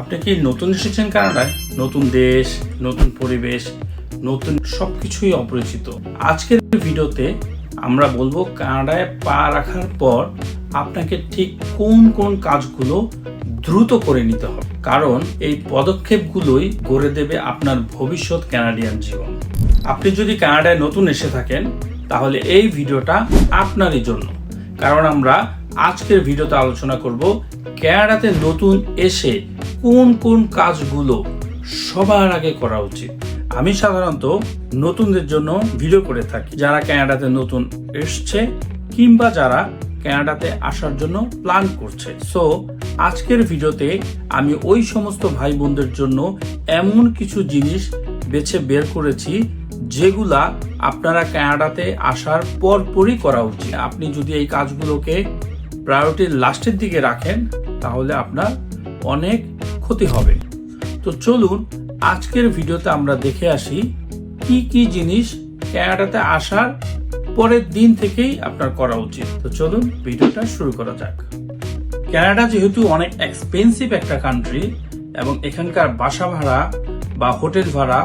আপনি কি নতুন এসেছেন কানাডায়? নতুন দেশ, নতুন পরিবেশ, নতুন সবকিছুই অপরিচিত। আজকের ভিডিওতে আমরা বলব কানাডায় পা রাখার পর আপনাকে ঠিক কোন কোন কাজগুলো দ্রুত করে নিতে হবে। কারণ এই পদক্ষেপগুলোই গড়ে দেবে আপনার ভবিষ্যৎ কানাডিয়ান জীবন। আপনি যদি কানাডায় নতুন এসে থাকেন, তাহলে এই ভিডিওটা আপনারই জন্য। কারণ আমরা আজকের ভিডিওতে আলোচনা করব ক্যানাডাতে নতুন এসে কোন কোন কাজগুলো সবার আগে করা উচিত। আমি সাধারণত নতুনদের জন্য ভিডিও করে থাকি। যারা ক্যানাডাতে নতুন এসছে কিংবা যারা ক্যানাডাতে আসার জন্য প্ল্যান করছে। সো আজকের ভিডিওতে আমি ওই সমস্ত ভাই বোনদের জন্য এমন কিছু জিনিস বেছে বের করেছি, যেগুলা আপনারা কানাডাতে আসার পরপরই করা উচিত। আপনি যদি এই কাজগুলোকে প্রায়োরিটির লাস্টের দিকে রাখেন, তাহলে আপনার অনেক ক্ষতি হবে। তো চলুন, আজকের ভিডিওতে আমরা দেখে আসি কি কি জিনিস কানাডাতে আসার পরের দিন থেকেই আপনার করা উচিত। তো চলুন, ভিডিওটা শুরু করা যাক। কানাডা যেহেতু অনেক এক্সপেন্সিভ একটা কান্ট্রি এবং এখানকার বাসা ভাড়া বা হোটেল ভাড়া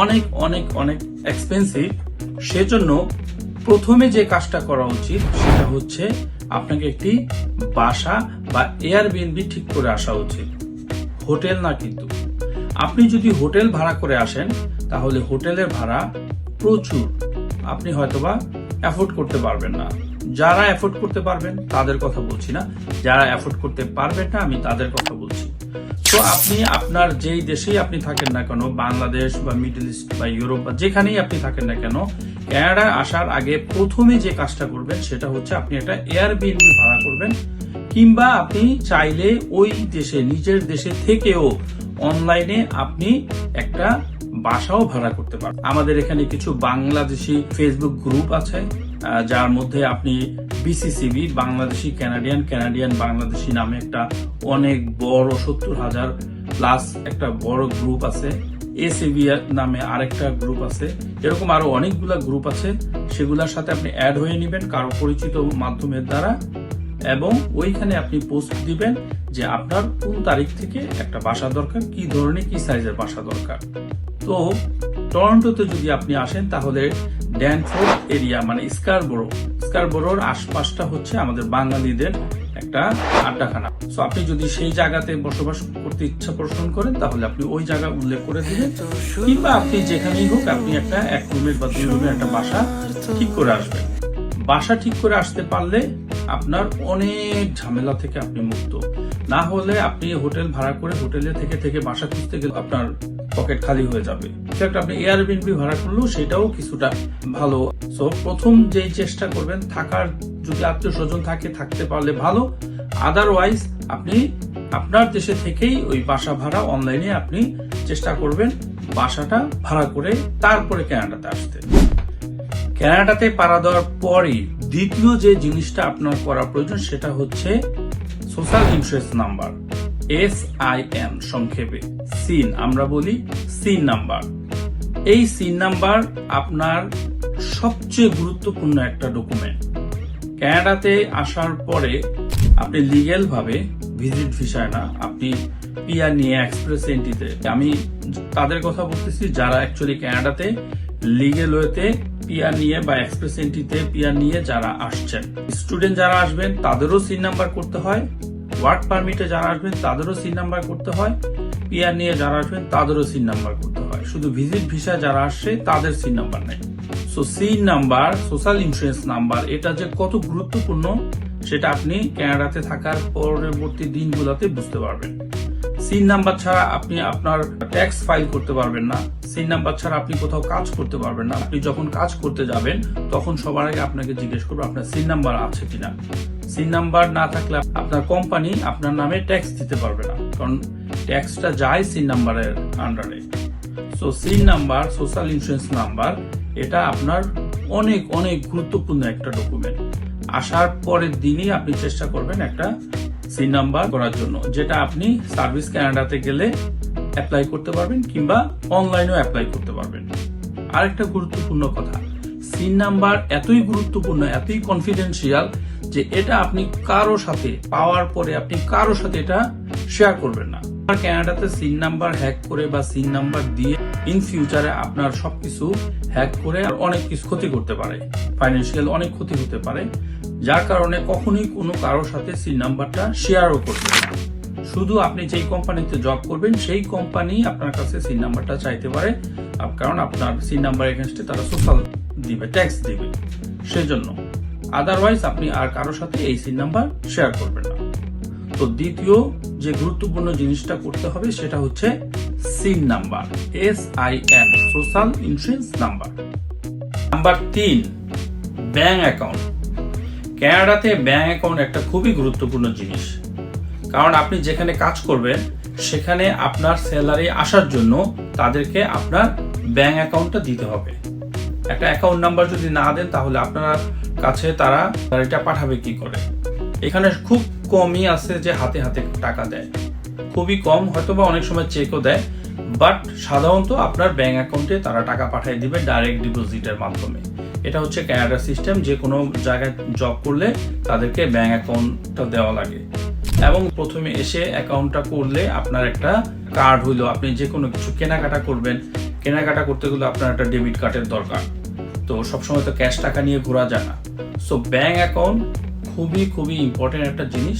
অনেক অনেক অনেক এক্সপেন্সিভ সেজন্য প্রথমে যে কাজটা করা উচিত সেটা হচ্ছে আপনাকে একটি বাসা বা এয়ারবিএনবি ঠিক করে আসা উচিত। হোটেল না কিন্তু। আপনি যদি হোটেল ভাড়া করে আসেন, তাহলে হোটেলের ভাড়া প্রচুর। আপনি হয়তোবা অ্যাফোর্ড করতে পারবেন না। যারা অ্যাফোর্ড করতে পারবেন, তাদের কথা বলছি না। যারা অ্যাফোর্ড করতে পারবেন না, আমি তাদের কথা বলছি। তো আপনি আপনার যেই দেশেই আপনি থাকেন না কেন, বাংলাদেশ বা মিডল ইস্ট বা ইউরোপ বা যেখানেই আপনি থাকেন না কেন ক্যানাডায় আসার আগে প্রথমে যে কাজটা করবেন সেটা হচ্ছে আপনি একটা এয়ারবিএনবি ভাড়া করবেন, কিংবা আপনি চাইলে ওই দেশে, নিজের দেশে থেকেও অনলাইনে আপনি একটা বাসাও ভাড়া করতে পারেন আমাদের এখানে কিছু বাংলাদেশি ফেসবুক গ্রুপ আছে যার মধ্যে আপনি BCCB Bangladeshi Canadian Canadian Bangladeshi নামে একটা অনেক বড় সত্তর হাজার প্লাস একটা বড় গ্রুপ আছে। এসিবি নামে আরেকটা গ্রুপ আছে। এরকম আরও অনেকগুলা গ্রুপ আছে। সেগুলোর সাথে আপনি অ্যাড হয়ে নেবেন কারও পরিচিত মাধ্যমের দ্বারা। এবং ওইখানে আপনি পোস্ট দিবেন যে আপনার কোন তারিখ থেকে একটা বাসা দরকার, কি ধরনের, কি সাইজের বাসা দরকার। তো টরন্টোতে যদি আপনি আসেন তাহলে ড্যানফোর্ড এরিয়া মানে স্কারবোরো। স্কারবোরোর আশপাশটা হচ্ছে আমাদের বাঙালিদের একটা আড্ডাখানা। সো আপনি যদি সেই জায়গাতে বসবাস করতে ইচ্ছা পোষণ করেন, তাহলে আপনি ওই জায়গা উল্লেখ করে দিবেন। কিংবা আপনি যেখানেই হোক, আপনি একটা এক রুমের বা দুই রুমের একটা বাসা ঠিক করে আসবেন। বাসা ঠিক করে আসতে পারলে আপনার অনেক ঝামেলা থেকে আপনি মুক্ত। না হলে আপনি হোটেল ভাড়া করে হোটেলে থেকে থেকে বাসা খুঁজতে গেলে আপনার পকেট খালি হয়ে যাবে। ইনফ্যাক্ট আপনি এয়ারবিএনবি ভাড়া করলেও সেটাও কিছুটা ভালো। সো প্রথম যেই চেষ্টা করবেন, থাকার যদি আত্মীয় স্বজন থাকে, থাকতে পারলে ভালো। আদারওয়াইজ আপনি আপনার দেশে থেকেই ওই বাসা ভাড়া অনলাইনে আপনি চেষ্টা করবেন বাসাটা ভাড়া করে তারপরে কানাডাতে আসতে। কানাডাতে পাড়া দেওয়ার পরই দ্বিতীয় যে জিনিসটা আপনার করা প্রয়োজন, সেটা হচ্ছে social insurance number S I N সংক্ষেপে সিন আমরা বলি সিন নাম্বার এই সিন নাম্বার আপনার সবচেয়ে গুরুত্বপূর্ণ একটা ডকুমেন্ট কানাডাতে আসার পরে আপনি লিগেল ভাবে ভিজিট ভিসায় না, আপনি পিআর নিয়ে এক্সপ্রেস এন্ট্রিতে আমি তাদের কথা বলতেছি, যারা অ্যাকচুয়ালি কানাডাতে লিগেল ওয়েতে পিআর নিয়ে বা এক্সপ্রেস এন্ট্রিতে পিআর নিয়ে যারা আসছেন। স্টুডেন্ট যারা আসবেন, তাদেরও সিন নাম্বার করতে হয়। ওয়ার্ক পারমিটে যারা আসবেন, তাদেরও সিন নাম্বার করতে হয়। পিআর নিয়ে যারা আসবেন, তাদেরও সিন নাম্বার করতে হয়। শুধু ভিজিট ভিসা যারা আসছে, তাদের সিন নাম্বার নেই। So SIN number, social insurance number, এটা যে কত গুরুত্বপূর্ণ, সেটা আপনি কানাডাতে থাকার পরবর্তী দিনগুলোতে বুঝতে পারবেন। সিন নাম্বার ছাড়া আপনি আপনার ট্যাক্স ফাইল করতে পারবেন না। সিন নাম্বার ছাড়া আপনি কোথাও কাজ করতে পারবেন না। আপনি যখন কাজ করতে যাবেন, তখন সবার আগে আপনাকে জিজ্ঞেস করবে আপনার সিন নাম্বার আছে কিনা। সিন নাম্বার না থাকলে আপনার কোম্পানি আপনার নামে ট্যাক্স দিতে পারবে না। কারণ ট্যাক্সটা যায় সিন নাম্বারের আন্ডারে so SIN number social insurance number, এটা আপনার অনেক অনেক গুরুত্বপূর্ণ একটা ডকুমেন্ট আসার পরের দিনই আপনি চেষ্টা করবেন একটা সিন নাম্বার করার জন্য, যেটা আপনি সার্ভিস কানাডাতে গেলে অ্যাপ্লাই করতে পারবেন কিংবা অনলাইনেও অ্যাপ্লাই করতে পারবেন। আরেকটা গুরুত্বপূর্ণ কথা, সিন নাম্বার এতই গুরুত্বপূর্ণ, এতই কনফিডেন্সিয়াল যে এটা আপনি কারও সাথে পাওয়ার পরে আপনি কারও সাথে এটা শেয়ার করবেন না। ক্যানাডাতে সিন নাম্বার হ্যাক করে বা সিন নাম্বার দিয়ে ইন ফিউচারে আপনার সবকিছু হ্যাক করে অনেক কিছু ক্ষতি করতে পারে। ফাইন্যান্সিয়াল অনেক ক্ষতি হতে পারে। যার কারণে কখনোই কোনো কারোর সাথে সিন নাম্বারটা শেয়ারও না। শুধু আপনি যেই কোম্পানিতে জব করবেন, সেই কোম্পানি আপনার কাছে সিন নাম্বারটা চাইতে পারে। কারণ আপনার সিন নাম্বার এগেনস্টে তারা সোশ্যাল দিবে ট্যাক্স দিবে। সেজন্য আদারওয়াইজ আপনি আর কারোর সাথে এই সিন নাম্বার শেয়ার করবেন না। তো দ্বিতীয় যে গুরুত্বপূর্ণ জিনিসটা করতে হবে, সেটা হচ্ছে SIN number S I N social insurance number number তিন ব্যাংক অ্যাকাউন্ট ক্যানাডাতে ব্যাংক অ্যাকাউন্ট একটা খুবই গুরুত্বপূর্ণ জিনিস। কারণ আপনি যেখানে কাজ করবেন, সেখানে আপনার স্যালারি আসার জন্য তাদেরকে আপনার ব্যাংক অ্যাকাউন্টটা দিতে হবে। একটা অ্যাকাউন্ট নাম্বার যদি না দেন, তাহলে আপনার কাছে তারা এটা পাঠাবে কি করে? এখানে খুব কমই আছে যে হাতে হাতে টাকা দেয়। খুবই কম হয়তো বা অনেক সময় চেকও দেয় বাট সাধারণত আপনার ব্যাংক অ্যাকাউন্টে তারা টাকা পাঠিয়ে দিবে ডাইরেক্ট ডিপোজিটের মাধ্যমে। এটা হচ্ছে ক্যানাডা সিস্টেম যে কোনো জায়গায় জব করলে তাদেরকে ব্যাংক অ্যাকাউন্টটা দেওয়া লাগে। এবং প্রথমে এসে অ্যাকাউন্টটা করলে আপনার একটা কার্ড হইল। আপনি যে কোনো কিছু কেনাকাটা করবেন। কেনাকাটা করতে গেলে আপনার একটা ডেবিট কার্ডের দরকার। তো সবসময় তো ক্যাশ টাকা নিয়ে ঘোরা যায় না। সো ব্যাংক অ্যাকাউন্ট খুবই খুবই ইম্পর্টেন্ট একটা জিনিস।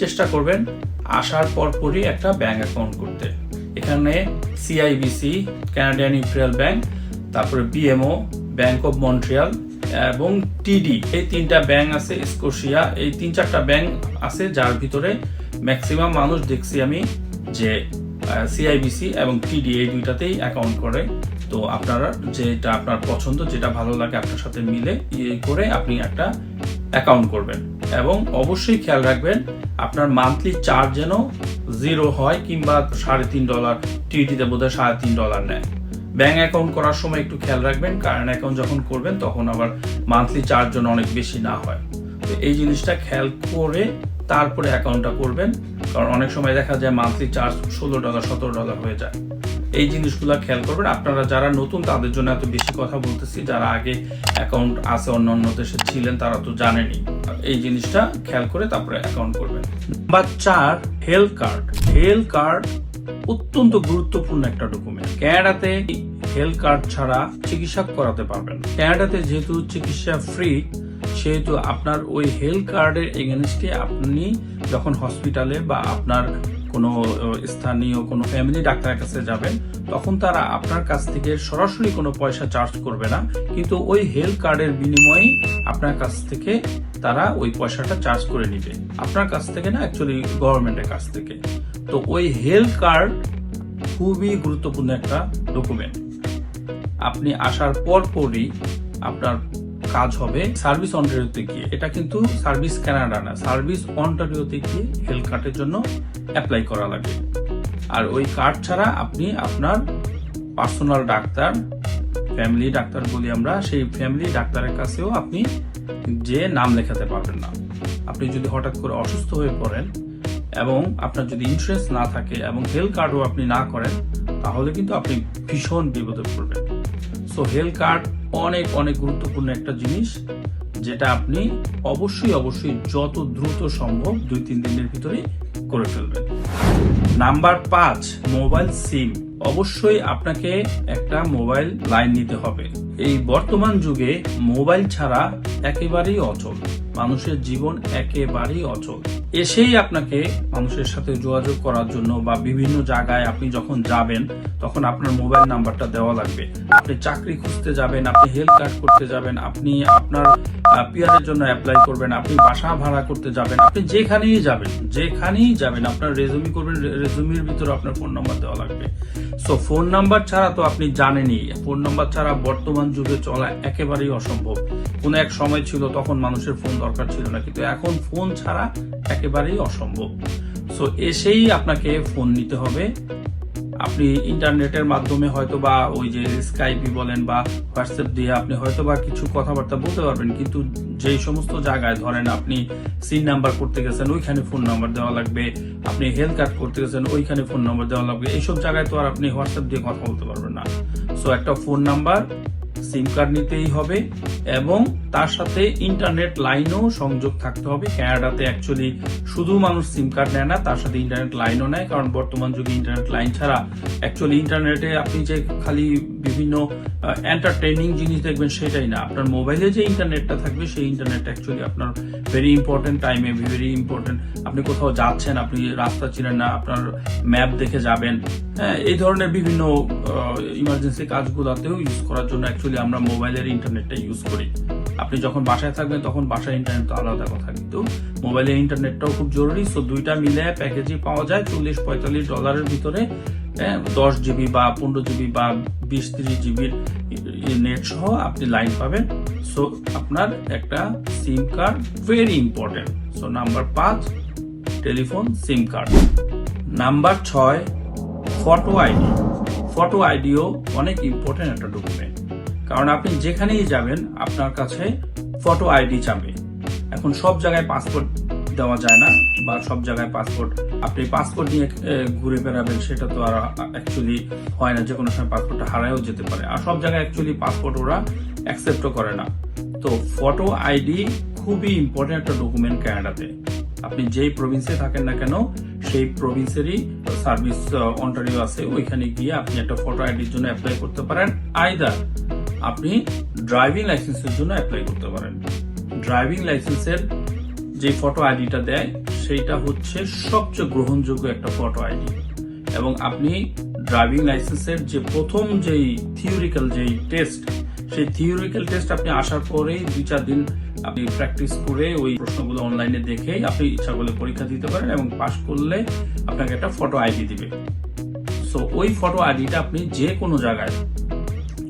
চেষ্টা করবেন আসার পর পরই একটা ব্যাংক অ্যাকাউন্ট করতে। এখানে সিআইবিসি ক্যানাডিয়ান ইম্পেরিয়াল ব্যাংক তারপরে বিএমও ব্যাংক অফ মন্ট্রিয়াল এবং টিডি এই তিনটা ব্যাংক আছে স্কোশিয়া এই তিন চারটা ব্যাংক আছে যার ভিতরে ম্যাক্সিমাম মানুষ দেখছি আমি যে সিআইবিসি এবং টিডি এই দুইটাতেই অ্যাকাউন্ট করে। তো আপনারা যেটা আপনার পছন্দ, যেটা ভালো লাগে আপনার সাথে মিলে ইয়ে করে আপনি একটা অ্যাকাউন্ট করবেন। এবং অবশ্যই খেয়াল রাখবেন, আপনার মান্থলি চার্জ যেন জিরো হয় কিংবা সাড়ে তিন ডলার টিডিতে বোধহয় সাড়ে তিন ডলার নেয়। ব্যাংক অ্যাকাউন্ট করার সময় একটু খেয়াল রাখবেন কারেন্ট অ্যাকাউন্ট যখন করবেন তখন আবার মান্থলি চার্জ যেন অনেক বেশি না হয়। তো এই জিনিসটা খেয়াল করে তারপরে অ্যাকাউন্টটা করবেন, কারণ অনেক সময় দেখা যায় মান্থলি চার্জ ষোলো ডলার সতেরো ডলার হয়ে যায়। এই জিনিসগুলো খেয়াল করবেন। আপনারা যারা নতুন, তাদের জন্য এত বেশি কথা বলতেছি। যারা আগে অ্যাকাউন্ট আছে, অন্য অন্য দেশে ছিলেন, তারা তো জানেনি এই জিনিসটা খেয়াল করে তারপরে অ্যাকাউন্ট করবেন। নাম্বার চার হেলথ কার্ড হেলথ কার্ড অত্যন্ত গুরুত্বপূর্ণ একটা ডকুমেন্ট ক্যানাডাতে হেলথ কার্ড ছাড়া চিকিৎসা করাতে পারবেন। ক্যানাডাতে যেহেতু চিকিৎসা ফ্রি সেহেতু আপনার ওই হেলথ কার্ডের এগেনস্টে আপনি যখন হসপিটালে বা আপনার কোনো স্থানীয় কোনো ফ্যামিলি ডাক্তারের কাছে যাবেন, তখন তারা আপনার কাছ থেকে সরাসরি কোনো পয়সা চার্জ করবে না, কিন্তু ওই হেলথ কার্ডের বিনিময়ে আপনার কাছ থেকে তারা ওই পয়সাটা চার্জ করে নিবে। আপনার কাছ থেকে না অ্যাকচুয়ালি গভর্নমেন্টের কাছ থেকে। তো ওই হেলথ কার্ড খুবই গুরুত্বপূর্ণ একটা ডকুমেন্ট আপনি আসার পর পরই আপনার কাজ হবে সার্ভিস অন্টারিওতে গিয়ে। এটা কিন্তু সার্ভিস কানাডা না, সার্ভিস অন্টারিওতে গিয়ে হেলথ কার্ডের জন্য অ্যাপ্লাই করা লাগে। আর ওই কার্ড ছাড়া আপনি আপনার পার্সোনাল ডাক্তার, ফ্যামিলি ডাক্তার বলি আমরা, সেই ফ্যামিলি ডাক্তারের কাছেও আপনি যে নাম লেখাতে পারবেন না। আপনি যদি হঠাৎ করে অসুস্থ হয়ে পড়েন এবং আপনার যদি ইন্স্যুরেন্স না থাকে এবং হেলথ কার্ডও আপনি না করেন, তাহলে কিন্তু আপনি ভীষণ বিপদে পড়বেন। সো হেলথ কার্ড অনেক অনেক গুরুত্বপূর্ণ একটা জিনিস, যেটা আপনি অবশ্যই অবশ্যই যত দ্রুত সম্ভব দুই, তিন দিনের ভিতরে করে ফেলবেন। নাম্বার পাঁচ মোবাইল সিম অবশ্যই আপনাকে একটা মোবাইল লাইন নিতে হবে। এই বর্তমান যুগে মোবাইল ছাড়া একেবারেই অচল। মানুষের জীবন একেবারেই অচল। এসেই আপনাকে মানুষের সাথে যোগাযোগ করার জন্য বা বিভিন্ন জায়গায় আপনি যখন যাবেন, তখন আপনার মোবাইল নাম্বারটা দেওয়া লাগবে। আপনি চাকরি খুঁজতে যাবেন, আপনি হেলথ কার্ড করতে যাবেন, আপনি আপনার পিয়ারের জন্য অ্যাপ্লাই করবেন, আপনি বাসা ভাড়া করতে যাবেন, আপনি যেখানেই যাবেন যেখানেই যাবেন, আপনার রেজুমি করবেন রেজুমির ভিতরে আপনার ফোন নাম্বার দেওয়া লাগবে। সো ফোন নাম্বার ছাড়া তো আপনি জানেনই ফোন নাম্বার ছাড়া বর্তমান যুগে চলা একেবারেই অসম্ভব। কোনো এক সময় ছিল তখন মানুষের ফোন দরকার ছিল না, কিন্তু এখন ফোন ছাড়া একেবারেই অসম্ভব। সো এসেই আপনাকে ফোন নিতে হবে। আপনি ইন্টারনেটের মাধ্যমে হয়তো বা ওই যে স্কাইপি বলেন বা হোয়াটসঅ্যাপ দিয়ে আপনি হয়তো বা কিছু কথাবার্তা বলতে পারবেন, কিন্তু যেই সমস্ত জায়গায় ধরেন আপনি সিন নাম্বার করতে গেছেন, ওইখানে ফোন নাম্বার দেওয়া লাগবে। আপনি হেলথ কার্ড করতে গেছেন, ওইখানে ফোন নাম্বার দেওয়া লাগবে। এইসব জায়গায় তো আর আপনি হোয়াটসঅ্যাপ দিয়ে কথা বলতে পারবেন না। সো একটা ফোন নাম্বার সিম কার্ড নিতেই হবে এবং তার সাথে ইন্টারনেট লাইনও সংযোগ থাকতে হবে। ক্যানাডাতে অ্যাকচুয়ালি শুধু মানুষ সিম কার্ড নেয় না, তার সাথে ইন্টারনেট লাইনও নেয়। কারণ বর্তমান যুগে ইন্টারনেট লাইন ছাড়া অ্যাকচুয়ালি ইন্টারনেটে আপনি যে খালি বিভিন্ন এন্টারটেইনিং জিনিস দেখবেন সেটাই না। আপনার মোবাইলে যে ইন্টারনেটটা থাকবে, সেই ইন্টারনেট অ্যাকচুয়ালি আপনার ভেরি ইম্পর্টেন্ট টাইমে ভেরি ইম্পর্টেন্ট আপনি কোথাও যাচ্ছেন আপনি রাস্তা চিনেন না আপনার ম্যাপ দেখে যাবেন। হ্যাঁ এই ধরনের বিভিন্ন ইমার্জেন্সি কাজগুলোতেও ইউজ করার জন্য অ্যাকচুয়ালি আমরা মোবাইলের ইন্টারনেটটা ইউজ করি। আপনি যখন বাসায় থাকবেন তখন বাসায় ইন্টারনেট তো আলাদা কথা। কিন্তু মোবাইলের ইন্টারনেটটাও খুব জরুরি। সো দুইটা মিলে প্যাকেজই পাওয়া যায় চল্লিশ পঁয়তাল্লিশ ডলারের ভিতরে। হ্যাঁ, দশ জিবি বা পনেরো জিবি বা বিশ ত্রিশ জিবির নেট সহ আপনি লাইন পাবেন। সো আপনার একটা sim card very important so number পাঁচ টেলিফোন সিম কার্ড নাম্বার ছয় ফটো আইডি ফটো আইডিও অনেক ইম্পর্টেন্ট একটা ডকুমেন্ট কারণ আপনি যেখানেই যাবেন, আপনার কাছে ফটো আইডি চাবে। এখন সব জায়গায় পাসপোর্ট দেওয়া যায় না, বা সব জায়গায় পাসপোর্ট আপনি পাসপোর্ট নিয়ে ঘুরে বেড়াবেন, সেটা তো আর অ্যাকচুয়ালি হয় না। যে কোনো সময় পাসপোর্টটা হারায়ও যেতে পারে। আর সব জায়গায় অ্যাকচুয়ালি পাসপোর্ট ওরা অ্যাকসেপ্টও করে না। তো ফটো আইডি খুবই ইম্পর্টেন্ট একটা ডকুমেন্ট ক্যানাডাতে আপনি যেই প্রভিন্সে থাকেন না কেন, সেই প্রভিন্সেরই সার্ভিস অন্টারিও আছে। ওইখানে গিয়ে আপনি একটা ফটো আইডির জন্য অ্যাপ্লাই করতে পারেন। আইদার আপনি ড্রাইভিং লাইসেন্সের জন্য অ্যাপ্লাই করতে পারেন। ড্রাইভিং লাইসেন্সের যে ফটো আইডিটা দেয়, সেইটা হচ্ছে সবচেয়ে গ্রহণযোগ্য একটা ফটো আইডি এবং আপনি ড্রাইভিং লাইসেন্সের যে প্রথম যেই থিওরিক্যাল যেই টেস্ট সেই থিওরিক্যাল টেস্ট আপনি আসার পরেই দুই চার দিন আপনি প্র্যাকটিস করে ওই প্রশ্নগুলো অনলাইনে দেখে আপনি ইচ্ছা করলে পরীক্ষা দিতে পারেন এবং পাশ করলে আপনাকে একটা ফটো আইডি দিবে। সো ওই ফটো আইডিটা আপনি যে কোনো জায়গায়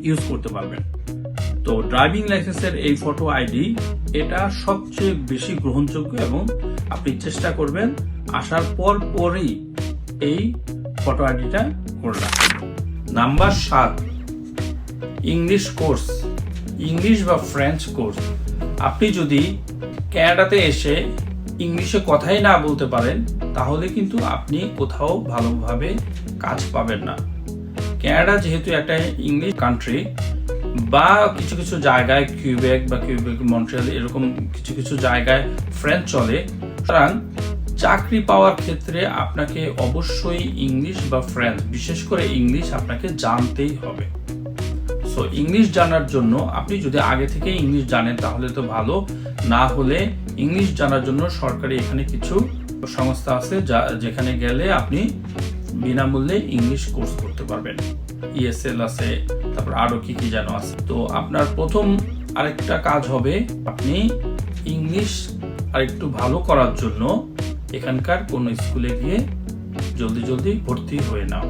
ইউজ করতে পারবেন। তো ড্রাইভিং লাইসেন্সের এই ফটো আইডি এটা সবচেয়ে বেশি গ্রহণযোগ্য এবং আপনি চেষ্টা করবেন আসার পর পরেই এই ফটো আইডিটা করে রাখবেন নাম্বার সাত। ইংলিশ কোর্স ইংলিশ বা ফ্রেঞ্চ কোর্স আপনি যদি ক্যানাডাতে এসে ইংলিশে কথাই না বলতে পারেন, তাহলে কিন্তু আপনি কোথাও ভালোভাবে কাজ পাবেন না। ক্যানাডা যেহেতু একটা ইংলিশ কান্ট্রি বা কিছু কিছু জায়গায় কিউবেক বা কিউবেক মন্ট্রিয়াল এরকম কিছু কিছু জায়গায় ফ্রেঞ্চ চলে, সুতরাং চাকরি পাওয়ার ক্ষেত্রে আপনাকে অবশ্যই ইংলিশ বা ফ্রেঞ্চ বিশেষ করে ইংলিশ আপনাকে জানতেই হবে। সো ইংলিশ জানার জন্য আপনি যদি আগে থেকে ইংলিশ জানেন, তাহলে তো ভালো। না হলে ইংলিশ জানার জন্য সরকারি এখানে কিছু সংস্থা আছে যা, যেখানে গেলে আপনি বিনামূল্যে ইংলিশ কোর্স করতে পারবেন। ইএসএল আছে, তারপর আরও কি কি যেন আছে। তো আপনার প্রথম আরেকটা কাজ হবে, আপনি ইংলিশ আরেকটু ভালো করার জন্য এখানকার কোনো স্কুলে গিয়ে জলদি জলদি ভর্তি হয়ে নাও।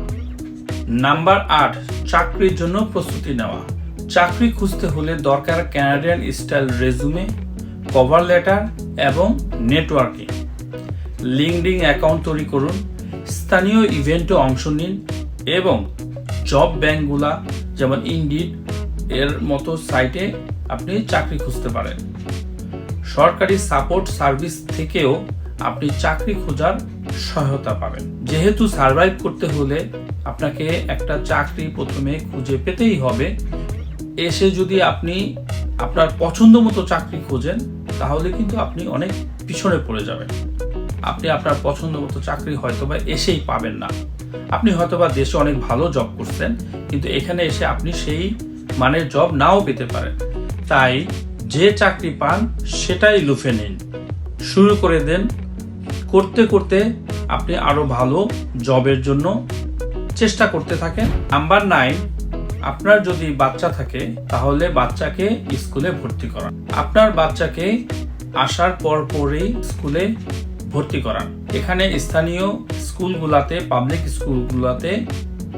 নাম্বার আট, চাকরির জন্য প্রস্তুতি নেওয়া। চাকরি খুঁজতে হলে দরকার Canadian style resume cover letter এবং নেটওয়ার্কিং লিঙ্কডিং অ্যাকাউন্ট তৈরি করুন, স্থানীয় ইভেন্টে অংশ নিন এবং জব ব্যাংকগুলা যেমন ইন্ডিড এর মতো সাইটে আপনি চাকরি খুঁজতে পারেন। সরকারি সাপোর্ট সার্ভিস থেকেও আপনি চাকরি খোঁজার সহায়তা পাবেন। যেহেতু সার্ভাইভ করতে হলে আপনাকে একটা চাকরি প্রথমে খুঁজে পেতেই হবে। এসে যদি আপনি আপনার পছন্দ মতো চাকরি খোঁজেন, তাহলে কিন্তু আপনি অনেক পিছনে পড়ে যাবেন। আপনি আপনার পছন্দ মতো চাকরি হয়তোবা এসেই পাবেন না। আপনি হয়তোবা দেশে অনেক ভালো জব করছেন, কিন্তু এখানে এসে আপনি সেই মানের জব নাও পেতে পারেন। তাই যে চাকরি পান, সেটাই লুফে নিন। শুরু করে দেন করতে করতে আপনি আরও ভালো জবের জন্য চেষ্টা করতে থাকেন। নাম্বার নাইন আপনার যদি বাচ্চা থাকে, তাহলে বাচ্চাকে স্কুলে ভর্তি করান। আপনার বাচ্চাকে আসার পর পরেই স্কুলে ভর্তি করান। এখানে স্থানীয় স্কুলগুলাতে পাবলিক স্কুলগুলাতে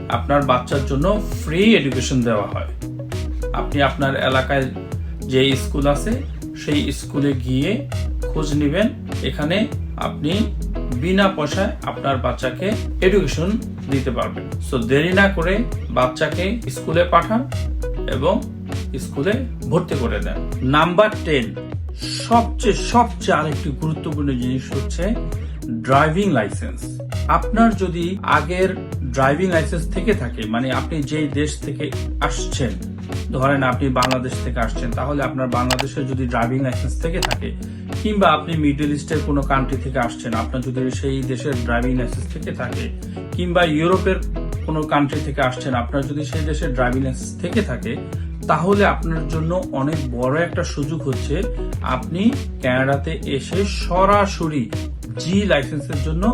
আপনার বাচ্চার জন্য ফ্রি এডুকেশন দেওয়া হয়। আপনি আপনার এলাকায় যে স্কুল আছে, সেই স্কুলে গিয়ে খোঁজ নেবেন। এখানে আপনি বিনা পয়সায় আপনার বাচ্চাকে এডুকেশন দিতে পারবেন। সো দেরি না করে বাচ্চাকে স্কুলে পাঠান এবং স্কুলে ভর্তি করে দেন। নাম্বার টেন সবচেয়ে সবচেয়ে আরেকটি গুরুত্বপূর্ণ জিনিস হচ্ছে ড্রাইভিং লাইসেন্স আপনার যদি আগের ড্রাইভিং লাইসেন্স থেকে থাকে মানে আপনি যেই দেশ থেকে আসছেন, ধরেন আপনি বাংলাদেশ থেকে আসছেন, তাহলে আপনার বাংলাদেশের যদি ড্রাইভিং লাইসেন্স থেকে থাকে কিংবা আপনি মিডল ইস্টের কোনো কান্ট্রি থেকে আসছেন, আপনার যদি সেই দেশের ড্রাইভিং লাইসেন্স থেকে থাকে, কিংবা ইউরোপের কোনো কান্ট্রি থেকে আসছেন, আপনার যদি সেই দেশের ড্রাইভিং লাইসেন্স থেকে থাকে, তাহলে আপনার জন্য অনেক বড় একটা সুযোগ হচ্ছে আপনি কানাডাতে এসে সরাসরি জি লাইসেন্সের জন্য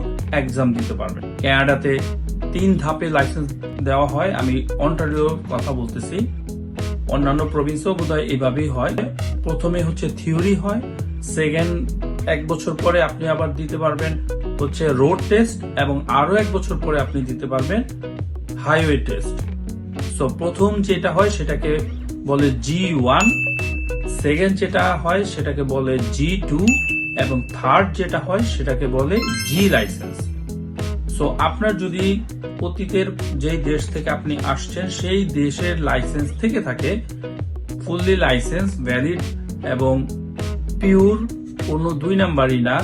এক্সাম দিতে পারবেন। কানাডাতে তিন ধাপে লাইসেন্স দেওয়া হয়, আমি অন্টারিও কথা বলতেছি। অন্যান্য প্রভিন্সেও বোধহয় এভাবেই হয়। প্রথমে হচ্ছে থিওরি হয় সেকেন্ড এক বছর পরে আপনি আবার দিতে পারবেন হচ্ছে রোড টেস্ট এবং আরও এক বছর পরে আপনি দিতে পারবেন হাইওয়ে টেস্ট। সো প্রথম যেটা হয় সেটাকে বলে জি ওয়ান সেকেন্ড যেটা হয় সেটাকে বলে জি টু এবং থার্ড যেটা হয় সেটাকে বলে জি লাইসেন্স সো আপনার যদি অতীতের যেই দেশ থেকে আপনি আসছেন, সেই দেশের লাইসেন্স থেকে থাকে ফুললি লাইসেন্স ভ্যালিড এবং পিওর কোনো দুই নাম্বারই না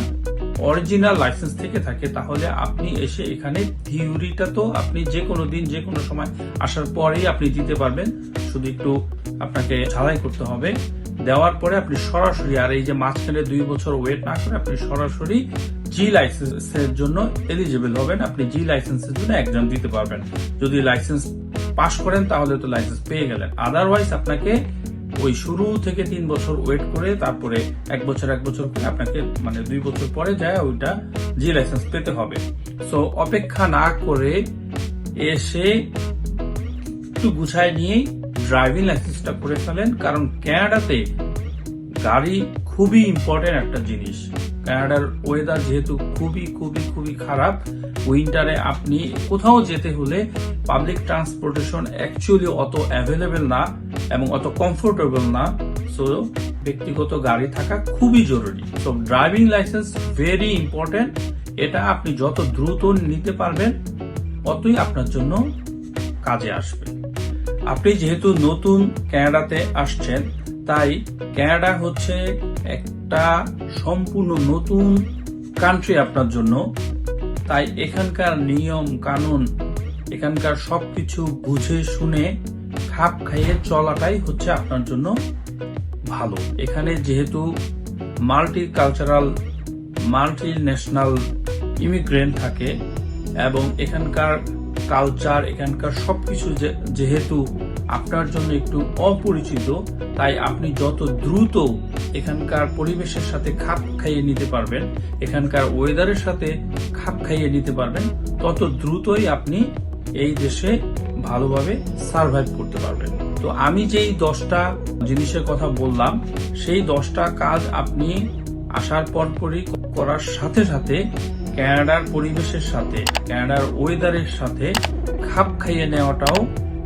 অরিজিনাল লাইসেন্স থেকে থাকে, তাহলে আপনি এসে এখানে থিওরিটা তো আপনি যে কোনো দিন যে কোনো সময় আসার পরেই আপনি দিতে পারবেন। শুধু একটু আপনাকে ঝালাই করতে হবে। দেওয়ার পরে আপনি সরাসরি, আর এই যে মাঝখানে দুই বছর ওয়েট না করে আপনি সরাসরি জি লাইসেন্সের জন্য এলিজিবল হবেন। আপনি জি লাইসেন্সের জন্য এক্সাম দিতে পারবেন। যদি লাইসেন্স পাশ করেন, তাহলে তো লাইসেন্স পেয়ে গেলেন। আদারওয়াইজ আপনাকে ওই শুরু থেকে তিন বছর ওয়েট করে তারপরে এক বছর এক বছর আপনাকে মানে দুই বছর পরে যায় ওইটা জি লাইসেন্স পেতে হবে। সো অপেক্ষা না করে এসে একটু গুছায় নিয়েই ড্রাইভিং লাইসেন্সটা করে ফেলেন, কারণ ক্যানাডাতে গাড়ি খুবই ইম্পর্টেন্ট একটা জিনিস। কানাডার ওয়েদার যেহেতু খুবই খুবই খুবই খারাপ উইন্টারে আপনি কোথাও যেতে হলে পাবলিক ট্রান্সপোর্টেশন অ্যাকচুয়ালি অত অ্যাভেলেবেল না। এবং অত কমফোর্টেবল না। সো ব্যক্তিগত গাড়ি থাকা খুবই জরুরি। তো ড্রাইভিং লাইসেন্স ভেরি ইম্পর্টেন্ট এটা আপনি যত দ্রুত নিতে পারবেন, অতই আপনার জন্য কাজে আসবে। আপনি যেহেতু নতুন ক্যানাডাতে আসছেন, তাই ক্যানাডা হচ্ছে একটা সম্পূর্ণ নতুন কান্ট্রি আপনার জন্য। তাই এখানকার নিয়ম, কানুন, এখানকার সবকিছু বুঝে শুনে খাপ খাইয়ে চলাটাই হচ্ছে আপনার জন্য ভালো। এখানে যেহেতু multi cultural multi national immigrant থাকে এবং এখানকার কালচার, এখানকার সবকিছু যে- যেহেতু আপনার জন্য একটু অপরিচিত, তাই আপনি যত দ্রুত এখানকার পরিবেশের সাথে খাপ খাইয়ে নিতে পারবেন, এখানকার ওয়েদারের সাথে খাপ খাইয়ে নিতে পারবেন, তত দ্রুতই আপনি এই দেশে ভালোভাবে সার্ভাইভ করতে পারবেন। তো আমি যেই দশটা জিনিসের কথা বললাম, সেই দশটা কাজ আপনি আসার পরপরই করার সাথে সাথে ক্যানাডার পরিবেশের সাথে ক্যানাডার ওয়েদারের সাথে খাপ খাইয়ে নেওয়াটাও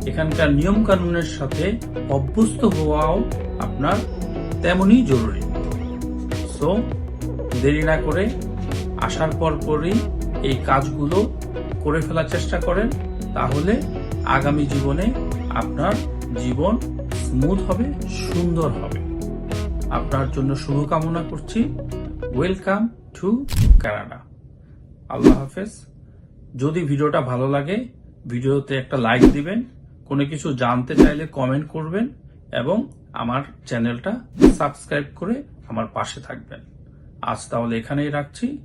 এখানকার নিয়ম কানুনের সাথে অভ্যস্ত হওয়াও আপনার তেমনই জরুরি। সো দেরি না করে আসার পরপরই এই কাজগুলো করে ফেলার চেষ্টা করেন, তাহলে আগামী জীবনে আপনার জীবন স্মুথ হবে, সুন্দর হবে। আপনার জন্য শুভকামনা করছি। ওয়েলকাম টু কানাডা আল্লাহ হাফেজ। যদি ভিডিওটা ভালো লাগে, ভিডিওতে একটা লাইক দিবেন, কোনো কিছু জানতে চাইলে কমেন্ট করবেন এবং আমার চ্যানেলটা সাবস্ক্রাইব করে আমার পাশে থাকবেন। আজ তাহলে এখানেই রাখছি।